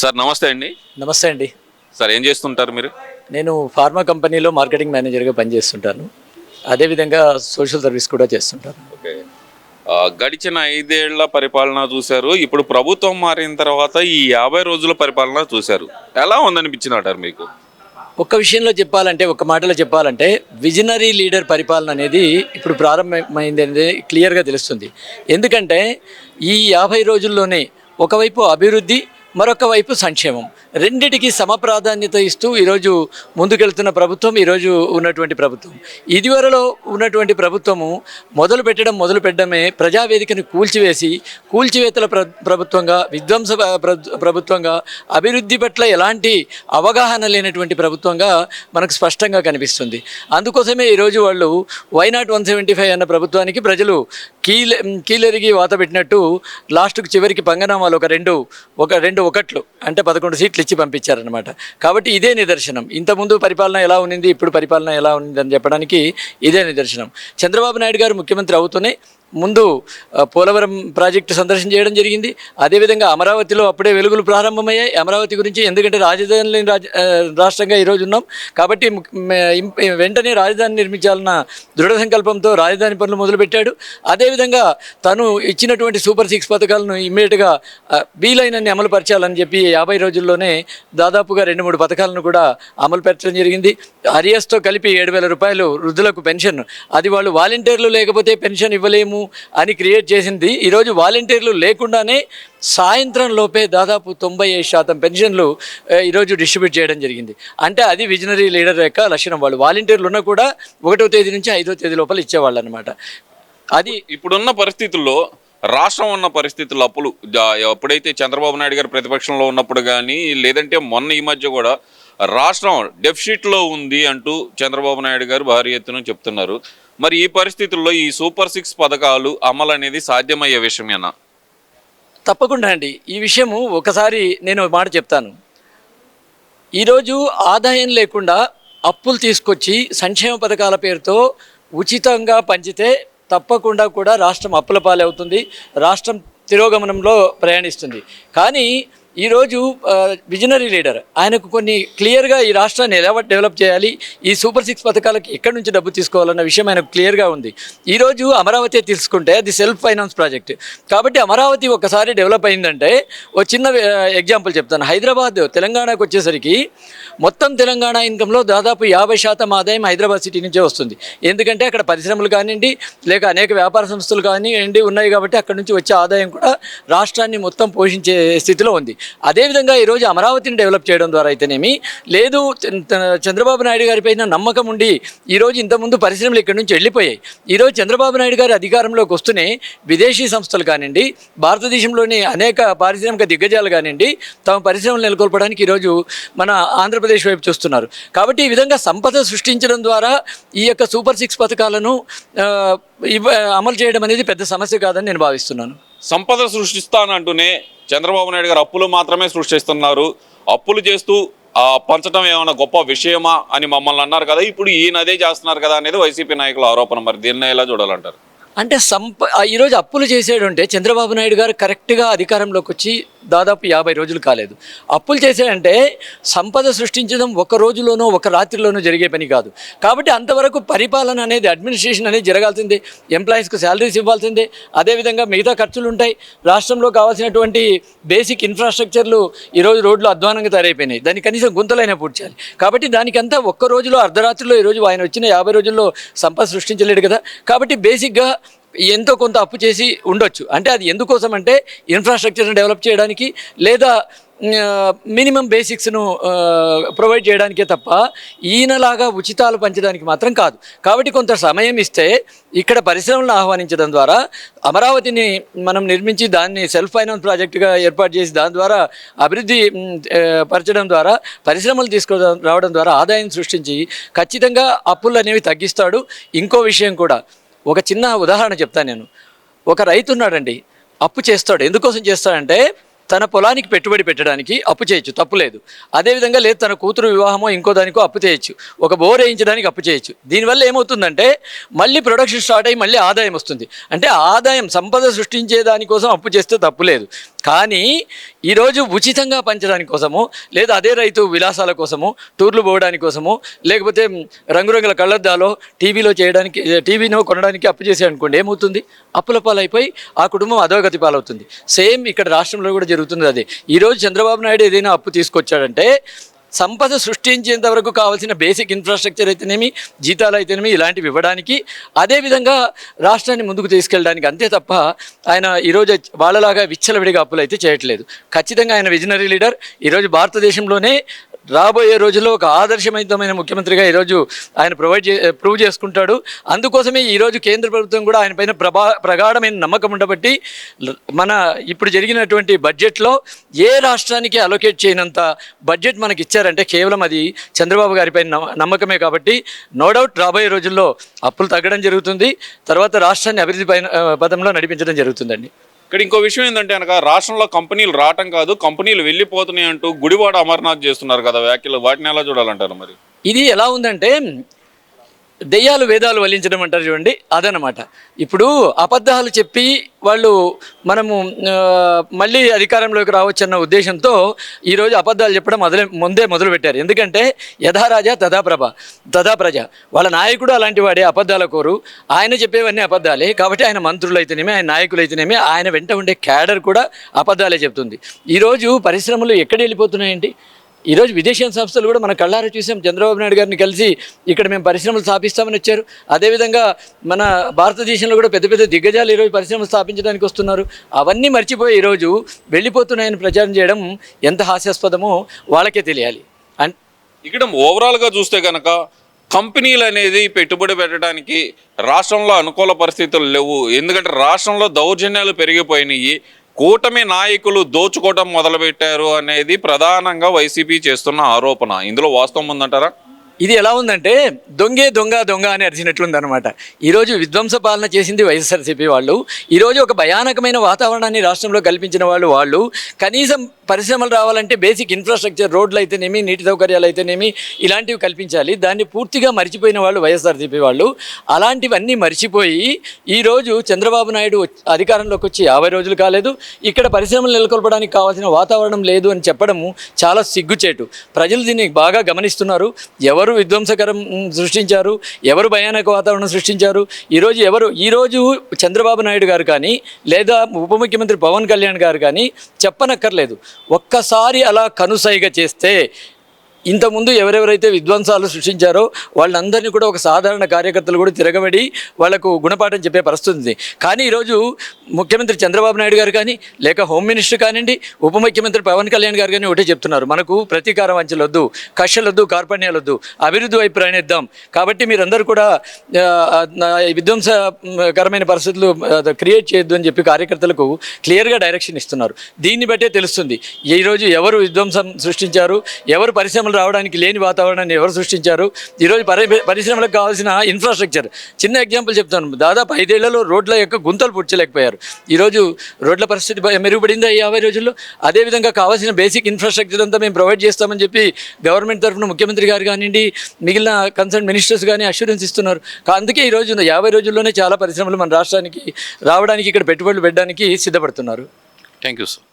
Sir నమస్తే అండి. నమస్తే అండి. సార్ ఏం చేస్తుంటారు మీరు? నేను ఫార్మా కంపెనీలో మార్కెటింగ్ మేనేజర్గా పనిచేస్తుంటాను. అదేవిధంగా సోషల్ సర్వీస్ కూడా చేస్తుంటాను. ఓకే. గడిచిన ఐదేళ్ళ పరిపాలన చూశారు. ఇప్పుడు ప్రభుత్వం మారిన తర్వాత ఈ యాభై రోజుల పరిపాలన చూశారు. ఎలా ఉందనిపించినటారు మీకు? ఒక్క విషయంలో చెప్పాలంటే ఒక మాటలో చెప్పాలంటే విజనరీ లీడర్ పరిపాలన అనేది ఇప్పుడు ప్రారంభమైంది అనేది క్లియర్గా తెలుస్తుంది. ఎందుకంటే ఈ యాభై రోజుల్లోనే ఒకవైపు అభివృద్ధి మరొక వైపు సంక్షేమం. రెండిటికి సమప్రాధాన్యత ఇస్తూ ఈరోజు ముందుకెళ్తున్న ప్రభుత్వం ఈరోజు ఉన్నటువంటి ప్రభుత్వం. ఇదివరలో ఉన్నటువంటి ప్రభుత్వము మొదలు పెట్టడం మొదలు పెట్టడమే ప్రజావేదికను కూల్చివేసి కూల్చివేతల ప్ర ప్రభుత్వంగా విధ్వంస ప్రభుత్వంగా అభివృద్ధి పట్ల ఎలాంటి అవగాహన లేనటువంటి ప్రభుత్వంగా మనకు స్పష్టంగా కనిపిస్తుంది. అందుకోసమే ఈరోజు వాళ్ళు వైనాట్ వన్ సెవెంటీ ఫైవ్ అన్న ప్రభుత్వానికి ప్రజలు కీలె కీలెరిగి వాత పెట్టినట్టు లాస్ట్కు చివరికి పంగనామాలు ఒక రెండు ఒక రెండు ఒకట్లు అంటే పదకొండు సీట్లు ఇచ్చి పంపించారనమాట కాబట్టి ఇదే నిదర్శనం. ఇంతకుముందు పరిపాలన ఎలా ఉన్నింది ఇప్పుడు పరిపాలన ఎలా ఉన్నింది అని చెప్పడానికి ఇదే నిదర్శనం. చంద్రబాబు నాయుడు గారు ముఖ్యమంత్రి అవుతూనే ముందు పోలవరం ప్రాజెక్టు సందర్శన చేయడం జరిగింది. అదేవిధంగా అమరావతిలో అప్పుడే వెలుగులు ప్రారంభమయ్యాయి. అమరావతి గురించి ఎందుకంటే రాజధాని లేని రాజ రాష్ట్రంగా ఈరోజు ఉన్నాం. కాబట్టి వెంటనే రాజధాని నిర్మించాలన్న దృఢ సంకల్పంతో రాజధాని పనులు మొదలుపెట్టాడు. అదేవిధంగా తను ఇచ్చినటువంటి సూపర్ సిక్స్ పథకాలను ఇమ్మీడియట్గా వీలైనన్ని అమలు పరచాలని చెప్పి యాభై రోజుల్లోనే దాదాపుగా రెండు మూడు పథకాలను కూడా అమలు పరచడం జరిగింది. అరియస్తో కలిపి ఏడు వేల రూపాయలు వృద్ధులకు పెన్షన్. అది వాళ్ళు వాలంటీర్లు లేకపోతే పెన్షన్ ఇవ్వలేము. అని క్రియేట్ చేసింది. ఈరోజు వాలంటీర్లు లేకుండానే సాయంత్రం లోపే దాదాపు తొంభై ఐదు శాతం పెన్షన్లు ఈరోజు డిస్ట్రిబ్యూట్ చేయడం జరిగింది. అంటే అది విజనరీ లీడర్ యొక్క లక్షణం. వాళ్ళు వాలంటీర్లు ఉన్నా కూడా ఒకటో తేదీ నుంచి ఐదో తేదీ లోపల ఇచ్చేవాళ్ళు అనమాట అది ఇప్పుడున్న పరిస్థితుల్లో రాష్ట్రం ఉన్న పరిస్థితుల్లో అప్పులు ఎప్పుడైతే చంద్రబాబు నాయుడు గారు ప్రతిపక్షంలో ఉన్నప్పుడు కానీ లేదంటే మొన్న ఈ మధ్య కూడా రాష్ట్రం డెఫిసిట్లో ఉంది అంటూ చంద్రబాబు నాయుడు గారు భారీ ఎత్తున చెప్తున్నారు. మరి ఈ పరిస్థితుల్లో ఈ సూపర్ సిక్స్ పథకాలు అమలు అనేది సాధ్యమయ్యే విషయమేనా? తప్పకుండా అండి. ఈ విషయము ఒకసారి నేను మాట చెప్తాను. ఈరోజు ఆదాయం లేకుండా అప్పులు తీసుకొచ్చి సంక్షేమ పథకాల పేరుతో ఉచితంగా పంచితే తప్పకుండా కూడా రాష్ట్రం అప్పుల పాలవుతుంది. రాష్ట్రం తిరోగమనంలో ప్రయాణిస్తుంది. కానీ ఈరోజు విజనరీ లీడర్ ఆయనకు కొన్ని క్లియర్గా ఈ రాష్ట్రాన్ని ఎలా డెవలప్ చేయాలి ఈ సూపర్ సిక్స్ పథకాలకు ఎక్కడి నుంచి డబ్బు తీసుకోవాలన్న విషయం ఆయనకు క్లియర్గా ఉంది. ఈరోజు అమరావతి తీసుకుంటే అది సెల్ఫ్ ఫైనాన్స్ ప్రాజెక్ట్. కాబట్టి అమరావతి ఒకసారి డెవలప్ అయిందంటే ఓ చిన్న ఎగ్జాంపుల్ చెప్తాను. హైదరాబాద్ తెలంగాణకు వచ్చేసరికి మొత్తం తెలంగాణ ఇన్కంలో దాదాపు యాభై శాతం ఆదాయం హైదరాబాద్ సిటీ నుంచే వస్తుంది. ఎందుకంటే అక్కడ పరిశ్రమలు కానివ్వండి లేక అనేక వ్యాపార సంస్థలు కానివ్వండి ఉన్నాయి కాబట్టి అక్కడ నుంచి వచ్చే ఆదాయం కూడా రాష్ట్రాన్ని మొత్తం పోషించే స్థితిలో ఉంది. అదేవిధంగా ఈరోజు అమరావతిని డెవలప్ చేయడం ద్వారా అయితేనేమి లేదు చంద్రబాబు నాయుడు గారి పైన నమ్మకం ఉండి ఈరోజు ఇంతకుముందు పరిశ్రమలు ఇక్కడి నుంచి వెళ్ళిపోయాయి. ఈరోజు చంద్రబాబు నాయుడు గారు అధికారంలోకి వస్తూనే విదేశీ సంస్థలు కానివ్వండి భారతదేశంలోని అనేక పారిశ్రామిక దిగ్గజాలు కానివ్వండి తమ పరిశ్రమలు నెలకొల్పడానికి ఈరోజు మన ఆంధ్రప్రదేశ్ వైపు చూస్తున్నారు. కాబట్టి ఈ విధంగా సంపద సృష్టించడం ద్వారా ఈ యొక్క సూపర్ సిక్స్ పథకాలను ఇవ్వ అమలు చేయడం అనేది పెద్ద సమస్య కాదని నేను భావిస్తున్నాను. సంపద సృష్టిస్తానంటూనే చంద్రబాబు నాయుడు గారు అప్పులు మాత్రమే సృష్టిస్తున్నారు. అప్పులు చేస్తూ పంచడం ఏమైనా గొప్ప విషయమా అని మమ్మల్ని అన్నారు కదా ఇప్పుడు ఈయన అదే చేస్తున్నారు కదా అనేది వైసీపీ నాయకుల ఆరోపణ. మరి దీన్ని ఎలా చూడాలంటారు? అంటే సంప ఈరోజు అప్పులు చేసాడంటే చంద్రబాబు నాయుడు గారు కరెక్ట్గా అధికారంలోకి వచ్చి దాదాపు యాభై రోజులు కాలేదు. అప్పులు చేసాడంటే సంపద సృష్టించడం ఒక రోజులోనో ఒక రాత్రిలోనో జరిగే పని కాదు. కాబట్టి అంతవరకు పరిపాలన అనేది అడ్మినిస్ట్రేషన్ అనేది జరగాల్సిందే. ఎంప్లాయీస్కి శాలరీస్ ఇవ్వాల్సిందే. అదేవిధంగా మిగతా ఖర్చులు ఉంటాయి రాష్ట్రంలో కావాల్సినటువంటి బేసిక్ ఇన్ఫ్రాస్ట్రక్చర్లు ఈరోజు రోడ్లు అధ్వానంగా తయారైపోయినాయి. దాన్ని కనీసం గుంతలైనా పూడ్చాలి కాబట్టి దానికంతా ఒక్క రోజులో అర్ధరాత్రిలో ఈరోజు ఆయన వచ్చిన యాభై రోజుల్లో సంపద సృష్టించలేడు కదా. కాబట్టి బేసిక్గా ఎంతో కొంత అప్పు చేసి ఉండొచ్చు. అంటే అది ఎందుకోసం అంటే ఇన్ఫ్రాస్ట్రక్చర్ని డెవలప్ చేయడానికి లేదా మినిమం బేసిక్స్ను ప్రొవైడ్ చేయడానికే తప్ప ఈయనలాగా ఉచితాలు పంచడానికి మాత్రం కాదు. కాబట్టి కొంత సమయం ఇస్తే ఇక్కడ పరిశ్రమలను ఆహ్వానించడం ద్వారా అమరావతిని మనం నిర్మించి దాన్ని సెల్ఫ్ ఫైనాన్స్ ప్రాజెక్టుగా ఏర్పాటు చేసి దాని ద్వారా అభివృద్ధి పరచడం ద్వారా పరిశ్రమలు తీసుకు రావడం ద్వారా ఆదాయం సృష్టించి ఖచ్చితంగా అప్పులు అనేవి తగ్గిస్తాడు. ఇంకో విషయం కూడా ఒక చిన్న ఉదాహరణ చెప్తాను నేను. ఒక రైతు ఉన్నాడండి అప్పు చేస్తాడు. ఎందుకోసం చేస్తాడంటే తన పొలానికి పెట్టుబడి పెట్టడానికి అప్పు చేయొచ్చు తప్పు లేదు. అదేవిధంగా లేదు తన కూతురు వివాహమో ఇంకో దానికో అప్పు చేయొచ్చు. ఒక బోర్ వేయించడానికి అప్పు చేయొచ్చు. దీనివల్ల ఏమవుతుందంటే మళ్ళీ ప్రొడక్షన్ స్టార్ట్ అయ్యి మళ్ళీ ఆదాయం వస్తుంది. అంటే ఆదాయం సంపద సృష్టించే దానికోసం అప్పు చేస్తే తప్పు లేదు. కానీ ఈరోజు ఉచితంగా పంచడాని కోసము లేదా అదే రైతు విలాసాల కోసము టూర్లు పోవడానికి కోసము లేకపోతే రంగురంగుల కళ్ళద్దాలో టీవీలో చేయడానికి టీవీనో కొనడానికి అప్పు చేసే అనుకోండి ఏమవుతుంది? అప్పుల పాలైపోయి ఆ కుటుంబం అధోగతి పాలవుతుంది. సేమ్ ఇక్కడ రాష్ట్రంలో కూడా జరుగుతుంది అదే. ఈరోజు చంద్రబాబు నాయుడు ఏదైనా అప్పు తీసుకొచ్చాడంటే సంపద సృష్టించేంత వరకు కావాల్సిన బేసిక్ ఇన్ఫ్రాస్ట్రక్చర్ అయితేనేమి జీతాలు అయితేనేమి ఇలాంటివి ఇవ్వడానికి అదేవిధంగా రాష్ట్రాన్ని ముందుకు తీసుకెళ్ళడానికి అంతే తప్ప ఆయన ఈరోజు వాళ్ళలాగా విచ్చలవిడిగా అప్పులు అయితే చేయట్లేదు. ఖచ్చితంగా ఆయన విజనరీ లీడర్ ఈరోజు భారతదేశంలోనే రాబోయే రోజుల్లో ఒక ఆదర్శమైతమైన ముఖ్యమంత్రిగా ఈరోజు ఆయన ప్రొవైడ్ చే ప్రూవ్ చేసుకుంటాడు. అందుకోసమే ఈరోజు కేంద్ర ప్రభుత్వం కూడా ఆయన పైన ప్రభా ప్రగాఢమైన నమ్మకం ఉండబట్టి మన ఇప్పుడు జరిగినటువంటి బడ్జెట్లో ఏ రాష్ట్రానికి అలొకేట్ చేయనంత బడ్జెట్ మనకి ఇచ్చారంటే కేవలం అది చంద్రబాబు గారిపై నమ్మ- నమ్మకమే కాబట్టి నో డౌట్ రాబోయే రోజుల్లో అప్పులు తగ్గడం జరుగుతుంది. తర్వాత రాష్ట్రాన్ని అభివృద్ధి పైన పదంలో నడిపించడం జరుగుతుందండి. ఇక్కడ ఇంకో విషయం ఏంటంటే అనగా రాష్ట్రంలో కంపెనీలు రావటం కాదు కంపెనీలు వెళ్ళిపోతున్నాయి అంటూ గుడివాడ అమర్నాథ్ చేస్తున్నారు కదా వ్యాఖ్యలు. వాటిని ఎలా చూడాలంటారు మరి? ఇది ఎలా ఉందంటే దెయ్యాలు వేదాలు వల్లించడం అంటారు చూడండి అదనమాట ఇప్పుడు అబద్ధాలు చెప్పి వాళ్ళు మనము మళ్ళీ అధికారంలోకి రావచ్చన్న ఉద్దేశంతో ఈరోజు అబద్ధాలు చెప్పడం మొదలే ముందే మొదలుపెట్టారు. ఎందుకంటే యథారాజా తథాప్రభ తథాప్రజ వాళ్ళ నాయకుడు అలాంటి వాడే అబద్ధాల కోరు. ఆయన చెప్పేవన్నీ అబద్ధాలే. కాబట్టి ఆయన మంత్రులు అయితేనేమి ఆయన నాయకులు అయితేనేమి ఆయన వెంట ఉండే క్యాడర్ కూడా అబద్ధాలే చెప్తుంది ఈరోజు పరిశ్రమలు ఎక్కడ వెళ్ళిపోతున్నాయండి? ఈరోజు విదేశీ సంస్థలు కూడా మన కళ్ళారా చూసాం. చంద్రబాబు నాయుడు గారిని కలిసి ఇక్కడ మేము పరిశ్రమలు స్థాపిస్తామని వచ్చారు. అదేవిధంగా మన భారతదేశంలో కూడా పెద్ద పెద్ద దిగ్గజాలు ఈరోజు పరిశ్రమలు స్థాపించడానికి వస్తున్నారు. అవన్నీ మర్చిపోయి ఈరోజు వెళ్ళిపోతున్నాయని ప్రచారం చేయడం ఎంత హాస్యాస్పదమో వాళ్ళకే తెలియాలి. అన్ ఇక్కడ ఓవరాల్గా చూస్తే కనుక కంపెనీలు అనేది పెట్టుబడి పెట్టడానికి రాష్ట్రంలో అనుకూల పరిస్థితులు లేవు. ఎందుకంటే రాష్ట్రంలో దౌర్జన్యాలు పెరిగిపోయినాయి. కూటమి నాయకులు దోచుకోవడం మొదలుపెట్టారు అనేది ప్రధానంగా వైసీపీ చేస్తున్న ఆరోపణ. ఇందులో వాస్తవం ఉందంటారా? ఇది ఎలా ఉందంటే దొంగే దొంగ దొంగ అని అరిచినట్లుంది అనమాట ఈరోజు విధ్వంస పాలన చేసింది వైఎస్ఆర్సీపీ వాళ్ళు. ఈరోజు ఒక భయానకమైన వాతావరణాన్ని రాష్ట్రంలో కల్పించిన వాళ్ళు వాళ్ళు. కనీసం పరిశ్రమలు రావాలంటే బేసిక్ ఇన్ఫ్రాస్ట్రక్చర్ రోడ్లు అయితేనేమి నీటి సౌకర్యాలు అయితేనేమి ఇలాంటివి కల్పించాలి. దాన్ని పూర్తిగా మర్చిపోయిన వాళ్ళు వైఎస్ఆర్సీపీ వాళ్ళు. అలాంటివన్నీ మర్చిపోయి ఈరోజు చంద్రబాబు నాయుడు అధికారంలోకి వచ్చి యాభై రోజులు కాలేదు. ఇక్కడ పరిశ్రమలు నెలకొల్పడానికి కావాల్సిన వాతావరణం లేదు అని చెప్పడము చాలా సిగ్గుచేటు. ప్రజలు దీన్ని బాగా గమనిస్తున్నారు. ఎవరు విధ్వంసకరం సృష్టించారు? ఎవరు భయానక వాతావరణం సృష్టించారు? ఈరోజు ఎవరు? ఈరోజు చంద్రబాబు నాయుడు గారు కానీ లేదా ఉప ముఖ్యమంత్రి పవన్ కళ్యాణ్ గారు కానీ చెప్పనక్కర్లేదు. ఒక్కసారి అలా కనుసైగ చేస్తే ఇంతకుముందు ఎవరెవరైతే విధ్వంసాలు సృష్టించారో వాళ్ళందరినీ కూడా ఒక సాధారణ కార్యకర్తలు కూడా తిరగబడి వాళ్ళకు గుణపాఠం చెప్పే పరిస్థితి ఉంది. కానీ ఈరోజు ముఖ్యమంత్రి చంద్రబాబు నాయుడు గారు కానీ లేక హోమ్ మినిస్టర్ కానివ్వండి ఉప ముఖ్యమంత్రి పవన్ కళ్యాణ్ గారు కానీ ఒకటే చెప్తున్నారు. మనకు ప్రతీకారం వంచలొద్దు కక్షలొద్దు కార్పణ్యాలొద్దు అభివృద్ధి వైపు ప్రయాణిద్దాం కాబట్టి మీరందరూ కూడా విధ్వంసకరమైన పరిస్థితులు క్రియేట్ చేయొద్దు అని చెప్పి కార్యకర్తలకు క్లియర్గా డైరెక్షన్ ఇస్తున్నారు. దీన్ని బట్టే తెలుస్తుంది ఈరోజు ఎవరు విధ్వంసం సృష్టించారు ఎవరు పరిశ్రమ పరిశ్రమలు రావడానికి లేని వాతావరణాన్ని ఎవరు సృష్టించారు? ఈరోజు పరి పరిశ్రమలకు కావాల్సిన ఇన్ఫ్రాస్ట్రక్చర్ చిన్న ఎగ్జాంపుల్ చెప్తాను. దాదాపు ఐదేళ్ళలో రోడ్ల యొక్క గుంతలు పుడ్చలేకపోయారు. ఈరోజు రోడ్ల పరిస్థితి మెరుగుపడిందా ఈ యాభై రోజుల్లో? అదేవిధంగా కావాల్సిన బేసిక్ ఇన్ఫ్రాస్ట్రక్చర్ అంతా మేము ప్రొవైడ్ చేస్తామని చెప్పి గవర్నమెంట్ తరఫున ముఖ్యమంత్రి గారు కానివ్వండి మిగిలిన కన్సర్న్ మినిస్టర్స్ కానీ అష్యూరెన్స్ ఇస్తున్నారు. అందుకే ఈ రోజు యాభై రోజుల్లోనే చాలా పరిశ్రమలు మన రాష్ట్రానికి రావడానికి ఇక్కడ పెట్టుబడులు పెట్టడానికి సిద్ధపడుతున్నారు. Thank you sir